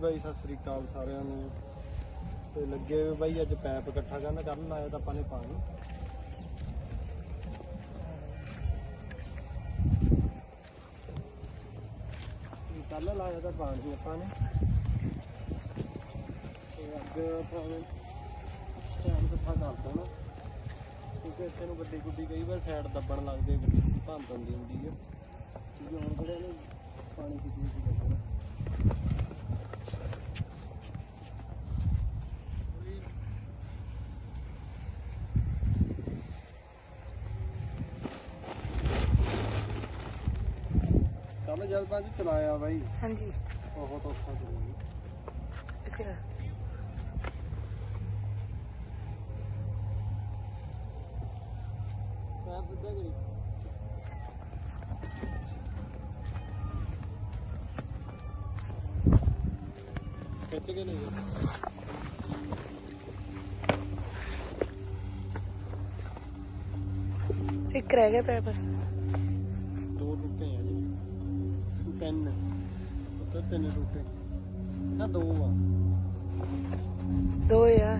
ਬਾਈ, ਸਤਿ ਸ੍ਰੀ ਅਕਾਲ ਸਾਰਿਆਂ ਨੂੰ। ਤੇ ਲੱਗੇ ਹੋਏ ਬਾਈ, ਅੱਜ ਪੈਪ ਇਕੱਠਾ ਕਰਨ ਕਰਨ ਲਾਇਆ ਤਾਂ ਆਪਾਂ ਨੇ ਪਾਣੀ। ਕੱਲ ਲਾਇਆ ਤਾਂ ਪਾਣੀ ਆਪਾਂ ਨੇ। ਤੇ ਅੱਜ ਆਪਾਂ ਨੇ ਪੈਪ ਇਕੱਠਾ ਕਰ ਦੇਣਾ। ਕਿਉਂਕਿ ਇੱਥੇ ਨੂੰ ਗੱਡੀ ਗੁੱਡੀ ਕਈ ਵਾਰ ਸਾਈਡ ਦੱਬਣ ਲੱਗਦੇ, ਭੰਨ ਦਿੰਦੀ ਹੁੰਦੀ ਆ। ਕਿਉਂਕਿ ਹੁਣ ਕਿਹੜੇ ਨੇ ਪਾਣੀ ਦੀ ਚੀਜ਼ ਲੱਗਣਾ ਕੱਲ ਜਦ ਬਾਅਦ ਚਲਾਇਆ ਬਾਈ। ਹਾਂਜੀ। ਬਹੁਤ ਔਖਾ ਚੱਲਿਆ ਅੱਛਾ। ਪੈਰ ਸਿੱਧਾ ਕਰੀ। ਖਿੱਚ ਕੇ ਲੈ ਜਾ। ਇੱਕ ਰਹਿ ਗਿਆ ਪੈਪ ਤਿੰਨ ਟੁੱਟੇ ਨਾ ਦੋ ਆ। ਦੋ ਆ।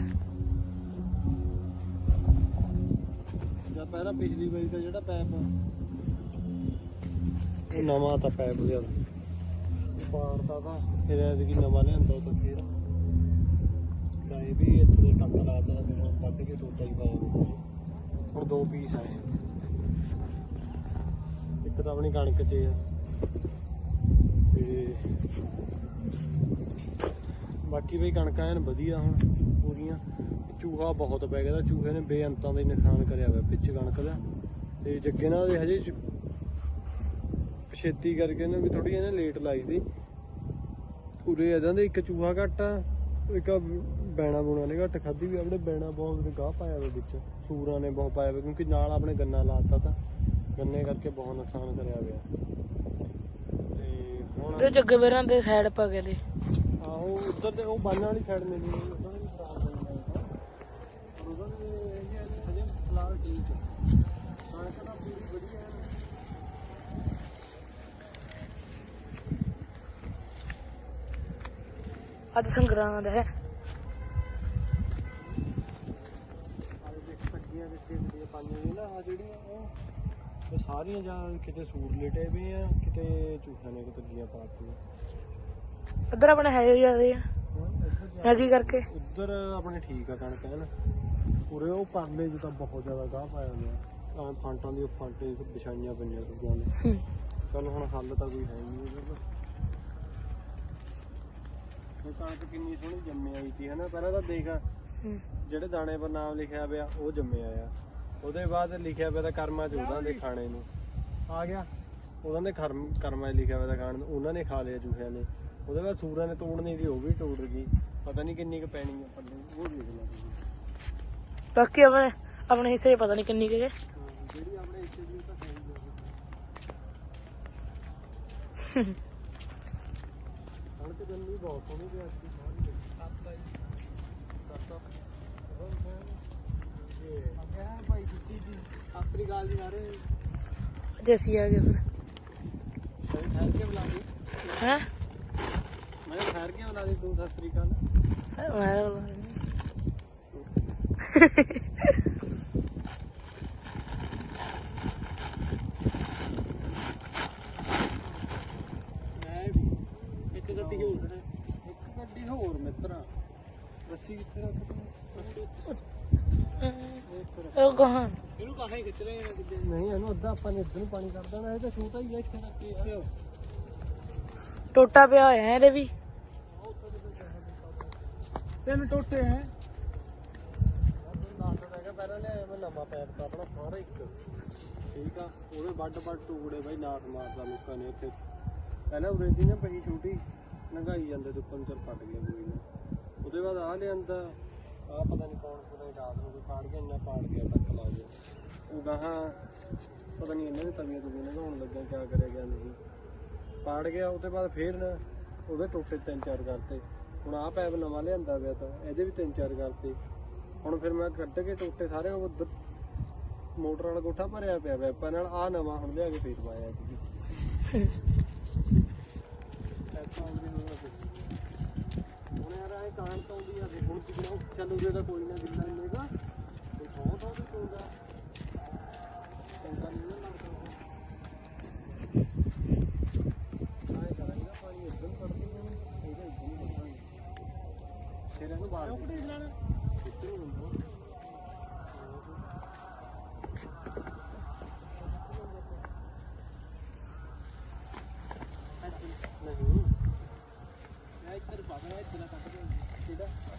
ਜਾਂ ਪਹਿਲਾਂ ਪਿਛਲੀ ਵਾਰੀ ਦਾ ਜਿਹੜਾ ਪੈਪ ਉਹ ਨਵਾਂ ਤਾਂ ਪੈਪ ਲਿਆ। ਪਾੜਦਾ ਤਾਂ। ਫਿਰ ਐਤਕੀ ਨਵਾਂ ਲਿਆਂਦਾ ਤਾਂ ਫਿਰ। ਇਹ ਵੀ ਇੱਥੇ ਦੇ ਟੱਕ ਲਾਤਾ ਤਾਂ ਫਿਰ ਕੱਢ ਕੇ ਟੋਟਾ ਹੀ ਪਾਇਆ। ਹੁਣ ਦੋ ਪੀਸ ਆਏ ਇੱਕ ਤਾਂ ਆਪਣੀ ਕਣਕ 'ਚ ਆ। ਤੇ ਬਾਕੀ ਬਈ ਕਣਕਾਂ ਐਨ ਵਧੀਆ ਹੁਣ ਪੂਰੀਆਂ। ਚੂਹਾ ਬਹੁਤ ਪੈ ਗਿਆ ਤਾਂ ਚੂਹੇ ਨੇ ਬੇਅੰਤਾਂ ਦਾ ਹੀ ਨੁਕਸਾਨ ਕਰਿਆ ਹੋਇਆ ਵਿੱਚ ਕਣਕ ਦਾ। ਤੇ ਜੱਗੇ ਨਾਲ ਦੇ ਹਜੇ ਛੇਤੀ ਕਰਕੇ ਨਾ ਵੀ ਥੋੜੀ ਇਹਨੇ ਲੇਟ ਲਾਈ ਸੀ। ਉਰੇ ਇਹਦਾਂ ਦੇ ਇੱਕ ਚੂਹਾ ਘੱਟ ਆ, ਇੱਕ ਬੈਣਾ ਬੂਣਾ ਨੇ ਘੱਟ ਖਾਦੀ ਵੀ ਆਪਣੇ ਬੈਣਾ ਬਹੁਤ ਗਾਹ ਪਾਇਆ ਹੋਇਆ ਵਿੱਚ, ਸੂਰਾਂ ਨੇ ਬਹੁਤ ਪਾਇਆ ਹੋਇਆ ਕਿਉਂਕਿ ਨਾਲ ਆਪਣੇ ਗੰਨਾ ਲਾਤਾ ਤਾਂ, ਗੰਨੇ ਕਰਕੇ ਬਹੁਤ ਨੁਕਸਾਨ ਕਰਿਆ ਹੋਇਆ। ਤੇ ਤੇ ਜੱਗੇ ਵੀਰਾਂ ਦੇ ਸਾਈਡ ਪਾ ਗਏ ਦੇ ਆਹੋ ਉੱਧਰ ਤੇ ਉਹ ਬੰਨ ਵਾਲੀ ਸਾਈਡ ਮਿਲੀ ਨਹੀਂ ਉਧਰ ਵੀ ਖਰਾਬ ਹੋ ਪਰ ਉਧਰ ਵੀ ਇਹ ਹੈ ਹਜੇ ਫਿਲਹਾਲ ਠੀਕ ਹੈ। ਕਣਕ ਤਾਂ ਪੂਰੀ ਵਧੀਆ ਹੈ। ਅੱਜ ਸੰਗਰਾਂਦ ਹੈ। ਆਹ ਦੇਖ ਪੱਟੀਆਂ ਦਿੱਤੇ ਹੁੰਦੀਆਂ ਪਾਈਆਂ ਨੇ ਨਾ। ਆ ਜਿਹੜੀਆਂ ਉਹ ਇਹ ਸਾਰੀਆਂ ਜਾਂ ਕਿਤੇ ਸੂਰ ਲੇਟੇ ਪਏ ਆ ਕਿਤੇ ਚੂਹਿਆਂ ਨੇ ਕਿਤੇ ਦੀਆਂ ਪਾਤੀਆਂ ਇੱਧਰ ਆਪਣੇ ਹੈ ਜਾਂਦੇ ਆ। ਇੱਧਰ ਮੈਂ ਕੀ ਕਰਕੇ? ਉੱਧਰ ਆਪਣੇ ਠੀਕ ਆ ਕਣਕ ਹੈ ਨਾ। ਪੂਰੇ ਉਹ ਪਰਲੇ ਚ ਤਾਂ ਬਹੁਤ ਜ਼ਿਆਦਾ ਗਾਹ ਪਾਇਆ ਗਿਆ ਆ ਫਾਂਟਾਂ ਦੀ ਉਹ ਫਾਂਟੇ ਵਿਛਾਈਆਂ ਪਈਆਂ ਸੁਗਿਆਂ ਨੇ। ਹੂੰ। ਚਲ ਹੁਣ ਹੱਲ ਤਾਂ ਕੋਈ ਹੈ ਨਹੀਂ ਇਹਦਾ ਇਹ ਕਣਕ ਕਿੰਨੀ ਸੋਹਣੀ ਜੰਮੇ ਆਈ ਸੀ ਹਨਾ ਪਹਿਲਾਂ ਤਾਂ ਦੇਖ ਹੂੰ। ਜਿਹੜੇ ਦਾਣੇ ਪਰ ਨਾਮ ਲਿਖਿਆ ਪਿਆ ਉਹ ਜੰਮਿਆ ਆ। ਉਹਦੇ ਬਾਅਦ ਲਿਖਿਆ ਪਿਆ ਤਾਂ ਕਰਮਾਂ ਚ ਉਹਨਾਂ ਦੇ ਖਾਣੇ ਨੂੰ। ਆ ਗਿਆ। ਉਹਨਾਂ ਦੇ ਕਰਮ ਕਰਮਾਂ 'ਚ ਲਿਖਿਆ ਹੋਇਆ ਤਾਂ ਖਾਣ ਨੂੰ ਉਹਨਾਂ ਨੇ ਖਾ ਲਿਆ ਚੂਹਿਆਂ ਨੇ। ਉਹਦੇ ਬਾਅਦ ਸੂਰਾਂ ਨੇ ਤੋੜਨੀ ਸੀ ਉਹ ਵੀ ਤੋੜ ਗਈ। ਪਤਾ ਨਹੀਂ ਕਿੰਨੀ ਕੁ ਪੈਣੀ ਆ ਪੱਲੇ ਉਹ ਦੇਖ ਲਾ ਤੁਸੀਂ ਬਾਕੀ ਆਪਣੇ ਆਪਣੇ ਹਿੱਸੇ 'ਚ ਪਤਾ ਨਹੀਂ ਕਿੰਨੀ ਕੁ ਹੈ ਜਿਹੜੀ ਆਪਣੇ ਇੱਥੇ ਦੀ ਉਹ ਤਾਂ ਹੈ ਹੀ ਆ। ਕਣਕ ਜੰਮੀ ਬਹੁਤ ਸੋਹਣੀ ਤੇ ਅੱਜ ਦੀ ਸਾਰੀ। ਸੱਤ ਆਈ ਸੱਤ ਇਹ ਅਸੀਂ ਆ ਗਏ ਫਿਰ। ਠਹਿਰ ਕੇ ਬੁਲਾ ਲਈ ਹੈ? ਮੈਂ ਕਿਹਾ ਠਹਿਰ ਕੇ ਬੁਲਾ ਲਈ। ਤੂੰ ਸਤਿ ਸ੍ਰੀ ਅਕਾਲ। ਮੈਂ ਬੁਲਾ ਇੱਕ ਗੱਡੀ ਹੋਰ ਇੱਕ ਗੱਡੀ ਹੋਰ ਮਿੱਤਰਾ। ਰੱਸੀ ਕਿੱਥੇ ਰੱਖ ਤੂੰ ਰੱਸੀ ਇਹ ਇੱਥੇ ਰੱਖ। ਉਹ ਕਹਾਂ? ਇਹਨੂੰ ਕਾਹੇ ਹੀ ਖਿੱਚ ਰਹੇ ਨੇ ਕਿੱਦੇ ਨਹੀਂ ਇਹਨੂੰ ਅੱਧਾ ਆਪਾਂ ਨੇ ਇੱਧਰ ਨੂੰ ਪਾਣੀ ਕਰ ਦੇਣਾ ਇਹ ਤਾਂ ਛੋਟਾ ਹੀ ਹੈ ਇੱਥੇ ਤੱਕ ਹੀ ਆ। ਟੋਟਾ ਪਿਆ ਹੋਇਆ ਹੈ ਇਹਦੇ ਵੀ। ਤਿੰਨ ਟੋਟੇ ਹੈ ਪਹਿਲਾਂ ਲਿਆਇਆ ਮੈਂ ਨਵਾਂ ਪੈਪ ਤਾਂ ਆਪਣਾ ਸਾਰਾ ਇੱਕ ਠੀਕ ਆ ਉਹਦੇ ਵੱਡ ਵੱਡ ਟੁਕੜੇ ਬਾਈ ਨਾਸ ਮਾਰਦਾ ਲੋਕਾਂ ਨੇ ਉੱਥੇ ਪਹਿਲਾਂ ਉਰੇ ਦੀ ਨਾ ਪਹੀ ਛੋਟੀ ਲੰਘਾਈ ਜਾਂਦੇ ਤੇ ਪੰਚਰ ਫਟ ਗਿਆ ਕੋਈ ਨਾ। ਉਹਦੇ ਬਾਅਦ ਆ ਲਿਆਂਦਾ। ਆ ਪਤਾ ਨਹੀਂ ਕੌਣ ਪਤਾ ਨਹੀਂ ਰਾਤ ਨੂੰ ਕੋਈ ਪਾੜ ਗਿਆ ਇੰਨਾ ਪਾੜ ਗਿਆ ਟੱਕ ਲਾ ਗਿਆ। ਉਹ ਗਾਹਾਂ ਪਤਾ ਨਹੀਂ ਇਹਨਾਂ ਦੇ ਤਵੀਆਂ ਤੁਵੀਆਂ ਲਗਾਉਣ ਲੱਗਾ ਕਿਆ ਕਰਿਆ ਗਿਆ ਨਹੀਂ। ਪਾੜ ਗਿਆ ਉਹਦੇ ਬਾਅਦ ਫੇਰ ਨਾ ਉਹਦੇ ਟੋਟੇ ਤਿੰਨ ਚਾਰ ਕਰਤੇ। ਹੁਣ ਆਹ ਪੈਪ ਨਵਾਂ ਲਿਆਂਦਾ ਪਿਆ ਤਾਂ ਇਹਦੇ ਵੀ ਤਿੰਨ ਚਾਰ ਕਰਤੇ। ਹੁਣ ਫਿਰ ਮੈਂ ਕੱਢ ਕੇ ਟੋਟੇ ਸਾਰੇ ਉਹ ਮੋਟਰ ਵਾਲਾ ਕੋਠਾ ਭਰਿਆ ਪਿਆ ਪੈਪਾਂ ਨਾਲ ਆ ਨਵਾਂ ਹੁਣ ਲਿਆ ਕੇ ਫੇਰ ਪਾਇਆ ਜੀ ਹੁਣ ਕਾਣ ਤੋਂ ਵੀ ਆ ਹੁਣ ਕਿਹਨਾਂ ਚੱਲ ਉਹਦੇ ਦਾ ਕੋਈ ਨਾ ਗਿੱਲਾ ਇੰਨੇਗਾ ਤੇ ਥੋਂ ਥੋਂ ਵੀ ਚੰਗਾ ਨਹੀਂ ਨਾ ਆਏ ਕਰਾਂਗਾ ਪਾਣੀ ਇੱਧਰ ਨੂੰ ਕੱਢ ਦੂੰਗਾ ਇਹਦਾ ਇੱਧਰ ਨੂੰ ਕੱਢਾਂਗੇ ਫਿਰ ਇਹਨੂੰ ਬਾਹਰ ਕਿੱਥੇ ਚਲਾਣਾ ਇੱਧਰ ਨੂੰ ਹੁੰਦਾ ਨਹੀਂ ਮੈਂ ਇੱਧਰ ਬਾਹਰ ਇੱਧਰ ਕੱਢ ਦੇ ਸਿੱਧਾ ਹਾਂ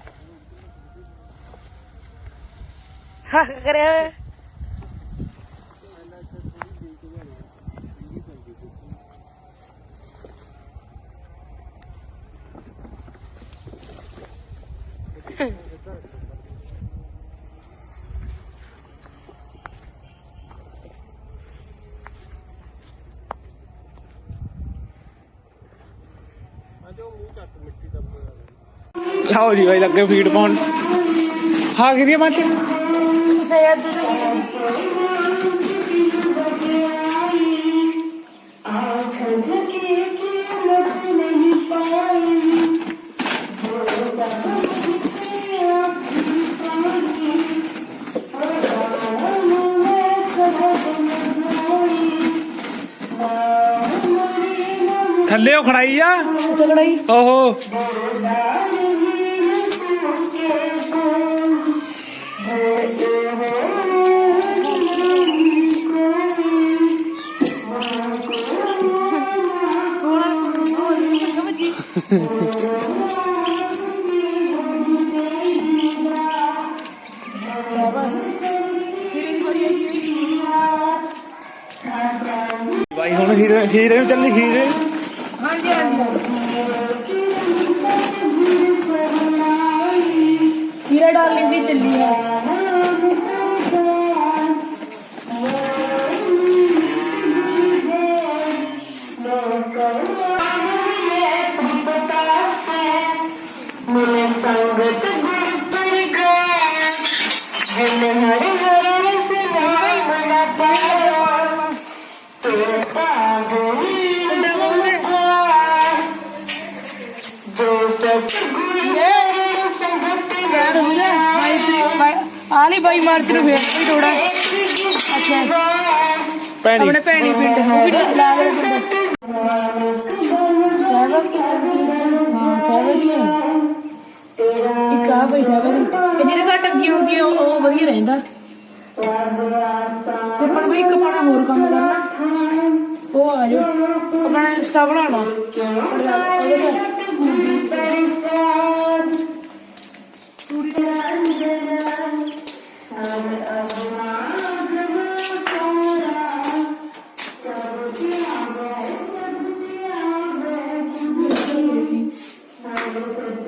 ਕਰਿਆ ਹੋਇਆ ਪਹਿਲਾਂ ਇੱਧਰ ਥੋੜੀ ਦੇ ਕੇ ਜਾਣੀ ਇੰਨੀ ਪੈਂਦੀ ਕੁੱਤੀ ਅਜੋ ਮੂੰਹ ਚੱਟ ਮਿੱਟੀ ਦਾ ਮੂੰਹ ਲਓ ਜੀ ਬਾਈ ਲੱਗੇ ਫੀਡ ਪਾਉਣ। ਹਾਂ ਕਿਹਦੀ ਮੱਝ ਸੈਦ ਦੇ ਥੱਲੇ ਉਹ ਖੜਾਈ ਆ? ਓਹੋ। ਬਾਈ ਹੁਣ ਹੀਰੇ ਹੀਰੇ ਨੂੰ ਚੱਲੀ ਹੀਰੇ। ਹਾਂਜੀ ਹਾਂਜੀ ਹੀਰਾ ਡਾਰਲਿੰਗ ਦੀ ਚੱਲੀ ਹੈ। ਆਲੀ ਬਾਈ ਮਾਰਚ ਨੂੰ ਫੇਰ ਕੋਈ ਥੋੜਾ ਅੱਛਾ ਭੈਣੀ। ਆਪਣੇ ਭੈਣੀ ਪਿੰਡ ਉਹ ਵੀ ਲਾ ਦੇ ਸਰਵਰ ਕੀ ਹਾਂ ਸਰਵਰ ਦੀ ਇੱਕ ਆ ਬਈ ਸਰਵਰ ਦੀ ਜਿਹਦੇ ਘਰ ਟੱਗੀ ਹੁੰਦੀ ਹੈ ਉਹ ਵਧੀਆ ਰਹਿੰਦਾ। ਤੇ ਪਰ ਕੋਈ ਇੱਕ ਪਾਣਾ ਹੋਰ ਕੰਮ ਕਰਨਾ। ਉਹ ਆ ਜਾ ਆਪਣਾ ਇੰਸਟਾ ਬਣਾਣਾ Thank you.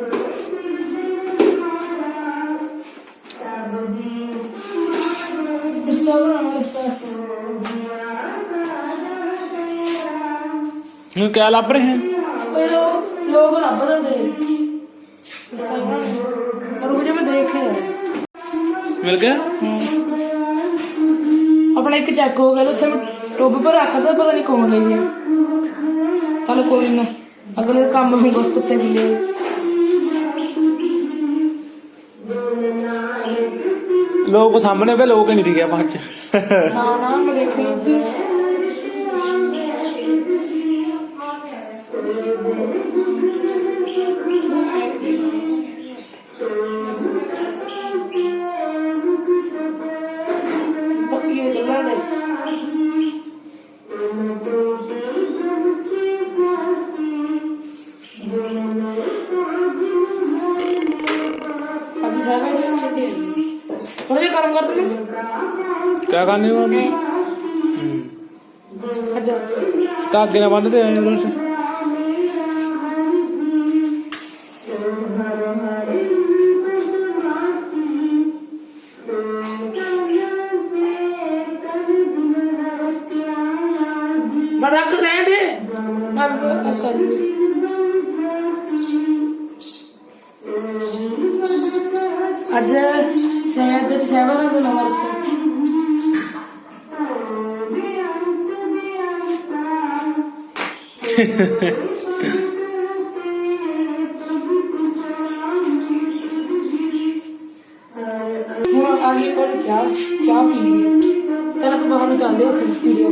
ਨੂੰ ਕਿਆ ਲੱਭ ਰਹੇ ਹੈ? ਨੇ ਮਿਲ ਗਿਆ? ਆਪਣਾ ਇੱਕ ਚੈੱਕ ਹੋ ਗਿਆ ਤੇ ਟੋਬ ਪਰ ਰੱਖਦਾ ਪਤਾ ਨਹੀਂ ਕੌਣ ਲੈ ਗਿਆ। ਚੱਲ ਕੋਈ ਨਾ ਅਗਲੇ ਕੰਮ ਹੋਊਗਾ ਕੁੱਤੇ ਬਿੱਲੇ ਲੋਕ ਸਾਹਮਣੇ ਵੇ ਲੋਕ ਨਹੀਂ ਦਿਖਿਆ ਬਾਅਦ ਚ। ਨਾ ਨਾ ਮੈਂ ਦੇਖੀ ਪੱਕੀ ਕਿਆ ਕਰਨੀ ਉਹ ਅੱਜ ਧਾਗੇ ਨਾਲ ਬੰਨਦੇ ਆਏ ਉਹਨੂੰ ਮੈਂ ਰੱਖ ਰਹਿਣ ਦੇ। ਮੈਂ ਕਰ ਅੱਜ ਸ਼ਹਿਰ ਦੇ ਸਹਿਬਾਂ ਦਾ ਨੰਬਰ ਸੀ। ਹੁਣ ਆ ਗਈ ਕੋਲ ਚਾਹ ਚਾਹ ਪੀ ਲਈ। ਤੇਰਾ ਬਾਹਰ ਨੂੰ ਚੱਲਦੇ ਉੱਥੇ ਸਟੂਡੀਓ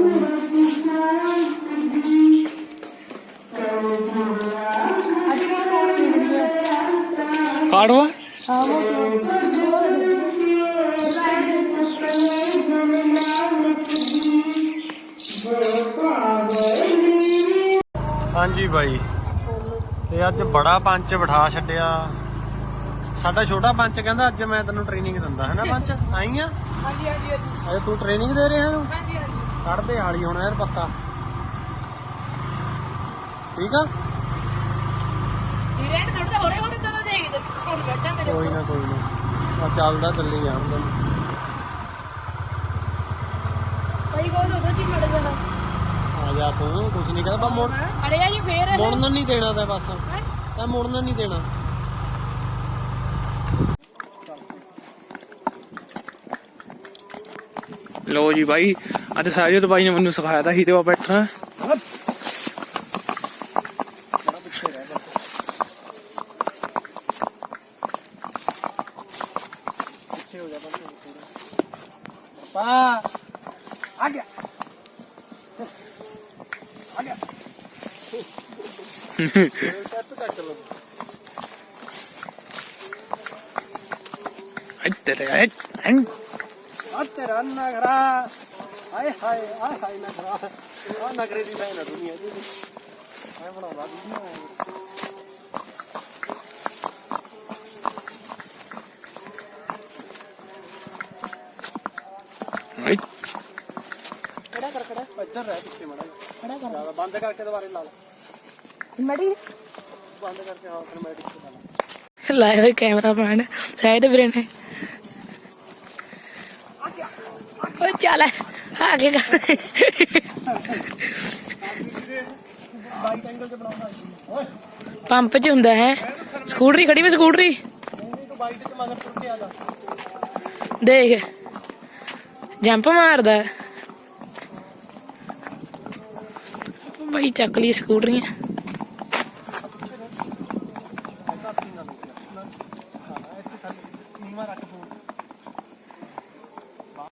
ਕਾੜਵਾ ਹਾਂ ਹਾਂਜੀ ਬਾਈ। ਇਹ ਅੱਜ ਬੜਾ ਪੰਚ ਬਿਠਾ ਛੱਡਿਆ। ਸਾਡਾ ਛੋਟਾ ਪੰਚ ਕਹਿੰਦਾ ਅੱਜ ਮੈਂ ਤੈਨੂੰ ਟ੍ਰੇਨਿੰਗ ਦਿੰਦਾ ਹੈ ਨਾ ਪੰਚ? ਆਈ ਆ? ਹਾਂਜੀ ਹਾਂਜੀ ਅਜੇ ਤੂੰ ਟ੍ਰੇਨਿੰਗ ਦੇ ਰਿਹਾ ਇਹਨੂੰ? ਹਾਂਜੀ ਹਾਂਜੀ। ਕੱਢਦੇ ਹਾਲੀ ਹੁਣ ਯਾਰ ਪੱਕਾ। ਠੀਕ ਆ? ਹੀਰੇ ਨੇ ਥੋੜਾ ਹੋਰੇ ਹੋਰੇ ਤਾਂ ਦੇਖ ਦੇ ਕੋਲ ਬੈਠਾ ਮੇਰੇ ਕੋਈ ਨਾ ਕੋਈ ਨਾ। ਆ ਚੱਲਦਾ ਚੱਲੀ ਜਾਣ ਦੇ ਕਈ ਕੋਲ ਉਧਰ ਕੀ ਮੜ ਜਾਣਾ ਜਾ ਤੂੰ ਕੁਛ ਨਹੀਂ ਕਹਿੰਦਾ ਬਸ ਮੁੜ ਅਰੇ ਆ ਜੀ ਫੇਰ ਮੁੜਨ ਨਹੀਂ ਦੇਣਾ ਤਾਂ ਬਸ। ਤਾਂ ਮੁੜਨ ਨਹੀਂ ਦੇਣਾ। ਲੋ ਜੀ ਬਾਈ ਅੱਜ ਸਾਜਦ ਬਾਈ ਨੇ ਮੈਨੂੰ ਸਿਖਾਇਆ ਤਾਂ ਹੀਰੇ ਵਾ ਬੈਠਣਾ ਪਿੱਛੇ ਹੋ ਜਾ ਬੰਦੇ ਪਾ ਆ ਗਿਆ ਆ ਗਿਆ ਸੱਤ ਕੱਟ ਲੋ ਇੱਧਰ ਆ ਇੱਧਰ ਆ ਤੇਰਾ ਨਗਰਾ ਹਾਏ ਹਾਏ ਆ ਹਾਏ ਨਗਰਾ ਆ ਨਗਰੇ ਦੀ ਮੈਂ ਨਾ ਦੁਨੀਆ ਦੀ ਮੈਂ ਬਣਾਉਂਦਾ ਵੀਡੀਓ ਖੜਾ ਕਰ ਖੜਾ। ਇੱਧਰ ਰਹਿ ਪਿੱਛੇ ਮੜਾ ਖੜਾ ਕਰ। ਜ਼ਿਆਦਾ ਬੰਦ ਕਰਕੇ ਦੁਬਾਰੇ ਲਾ ਲਾ। ਮੜੀ। ਬੰਦ ਕਰਕੇ ਹਾਂ ਆਟੋਮੈਟਿਕ ਤੇ ਲਾ ਲਾ। ਲਾਇਆ ਹੋਇਆ ਕੈਮਰਾਮੈਨ ਸ਼ਾਇਦ ਵੀਰੇ ਨੇ। ਓ ਚੱਲ ਆ ਕੇ ਕਰ। ਓਏ ਪੰਪ 'ਚ ਹੁੰਦਾ ਹੈ। ਸਕੂਟਰੀ ਖੜੀ ਵੀ ਸਕੂਟਰੀ। ਦੇਖ। ਜੰਪ ਮਾਰਦਾ। ਹੈ। ਬਈ ਚੱਕ ਲਈ ਸਕੂਟਰੀਆਂ